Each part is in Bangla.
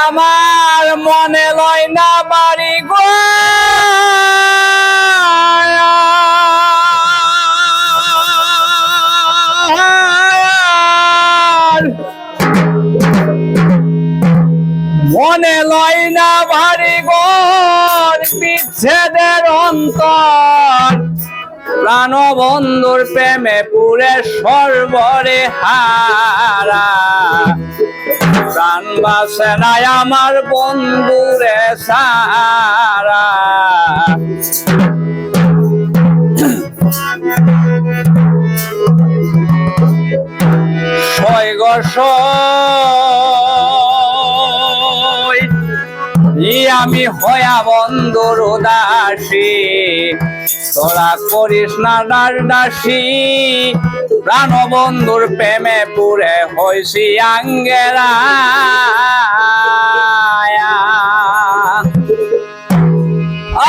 আমার মনে লয় না বাড়ি গো। মনে লয় না ভারী গোর বিচ্ছেদের অন্তর। প্রাণ বন্ধুর প্রেমে পুরে সর্বরে হারা। প্রাণ বাসে নাই আমার বন্ধুরে সারা। ছয় গর্ষ আমি হয়া বন্ধুর উদাসী। তোরা করিস না দাসী প্রাণ বন্ধুর প্রেমে পুরে হইছি আঙ্গেরা।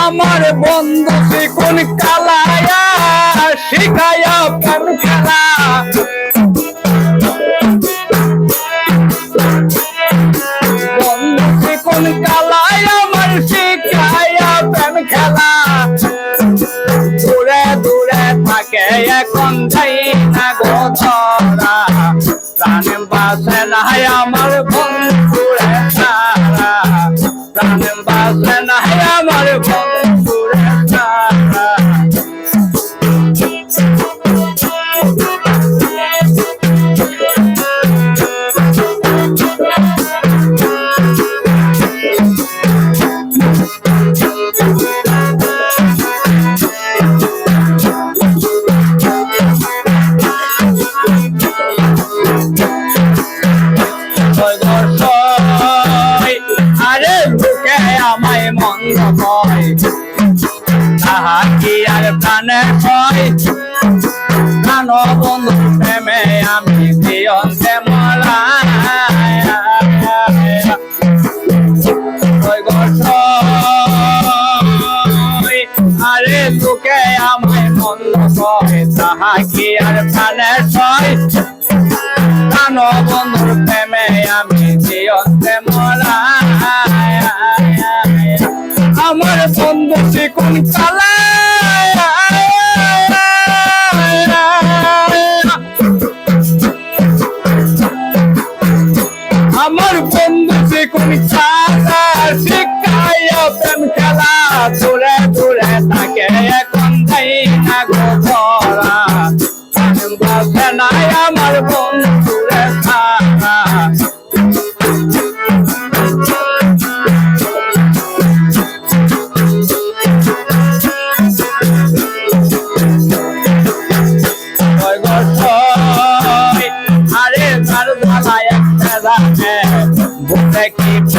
আমার বন্ধু কোন কালায়া শিখায়া প্রেম খেলা। প্রাণ বাসে নাই আমার মন্দ হয় তাহা কি আর প্রাণে হয় প্রাণ বন্ধু প্রেমে আমি দিয়ন্তে মরা আরে বুকে আমায় মন্দ হয় তাহা কি আর প্রাণে হয় প্রাণ বন্ধুর প্রেমে আমি জিয়তে মরা চিকুন কালা আমার বন্ধু চিকুন চালা শিখাইয়া প্রেম খেলা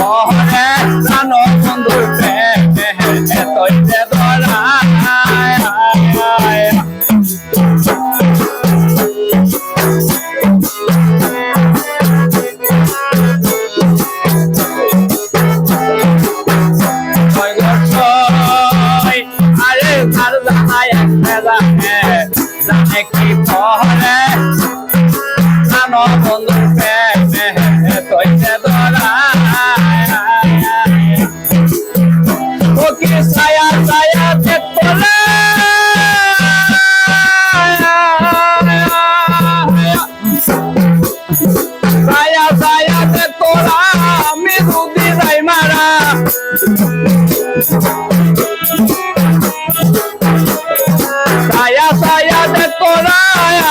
morre, a nossa.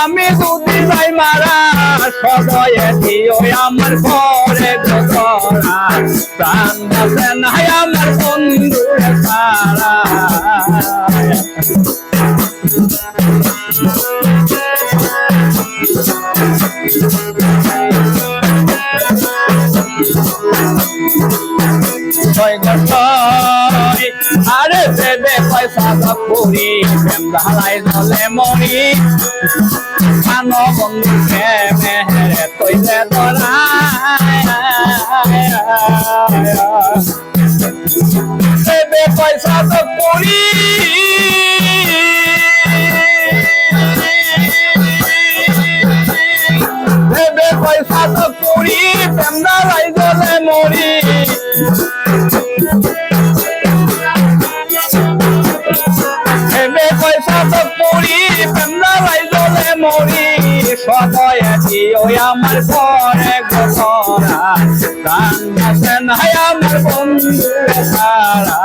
আমি দুদি যাই মারা সদয়ে দিও আমার প্রাণ নাই আমার বন্ধুরে আরে দেবে সাজাব করি প্রেম ঢালাই জলে মরি। কান বন্ধু প্রেমে কইলে তোরা পয়সা তো করি। পয়সা তো করি মরি। আমার পরে গোসরা। গান গাছে নাই আমার বন্ধু সারা।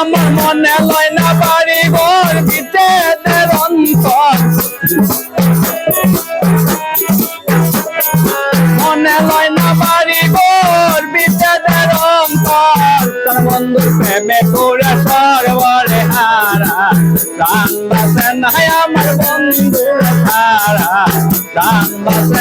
আমার মনে লয় না বাড়ি ঘর বিতেদের অন্তর। প্রেমে করে সরবরে হারা গান বাসে নাই আমার বন্ধু সারা গান বাসে